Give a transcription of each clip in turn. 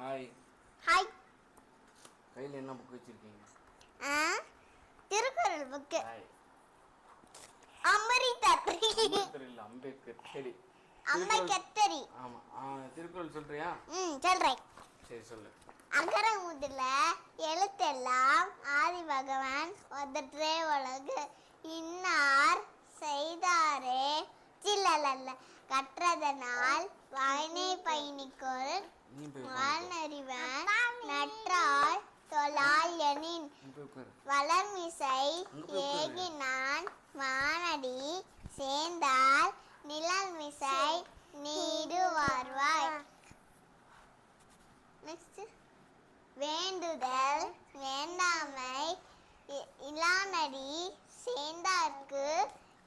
Hi hi கையில் என்ன book வச்சிருக்கீங்க? ஆ திருக்குறள் புக்கு அமரிதர் அம்பேத்கர். சரி. அம்மை கத்தரி. ஆமாம் ஆ திருக்குறள் சொல்றியா? ம் சொல்றேன். சரி சொல்லு. அகர முதல எழுத்தெல்லாம் ஆதி பகவான் ஒதற்றே உலகு. இன்னார் செய்தாரே. சில்லல்ல கற்றதனால் தொழால் வளர்மிசை ஏகினான் வானடி சேர்ந்தால் நிழல்மிசை நீடு வாழ்வாய் நெக்ஸ்ட் வேண்டுதல் வேண்டாமை இளானடி சேர்ந்தார்க்கு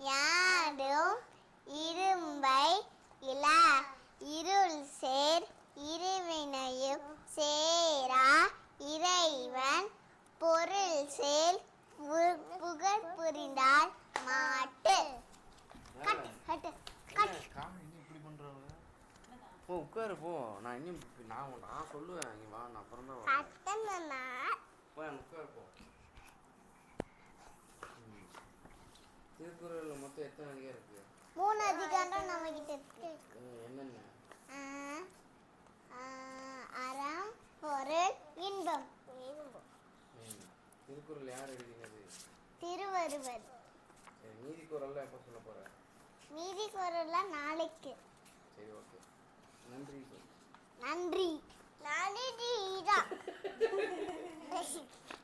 யார் பொருள் சேல் புகழ் புரிந்தால் மாட்டு. கட் கட் கட் போ உட்காரு போ. நான் இன்னும் நான் நான் சொல்லுவேன். நீ வா நான் அப்புறம் தான் கட்டணும்னா போ உட்காரு போ. ம். திருக்குறள்ல மொத்தம் எத்தனை அதிகம் இருக்கு? மூணு அதிகாரம் நம்ம கிட்ட இருக்கு ம், என்னென்ன ஆ, ஆ, அறம் பொருள் இன்பம் ம். திருக்குறள் யார் எழுதினது? திருவருவர். சரி மீதி குரல்ல எப்போ சொல்ல போற? மீதி குரல்லாம் நாளைக்கு. சரி ஓகே. நன்றி நன்றி.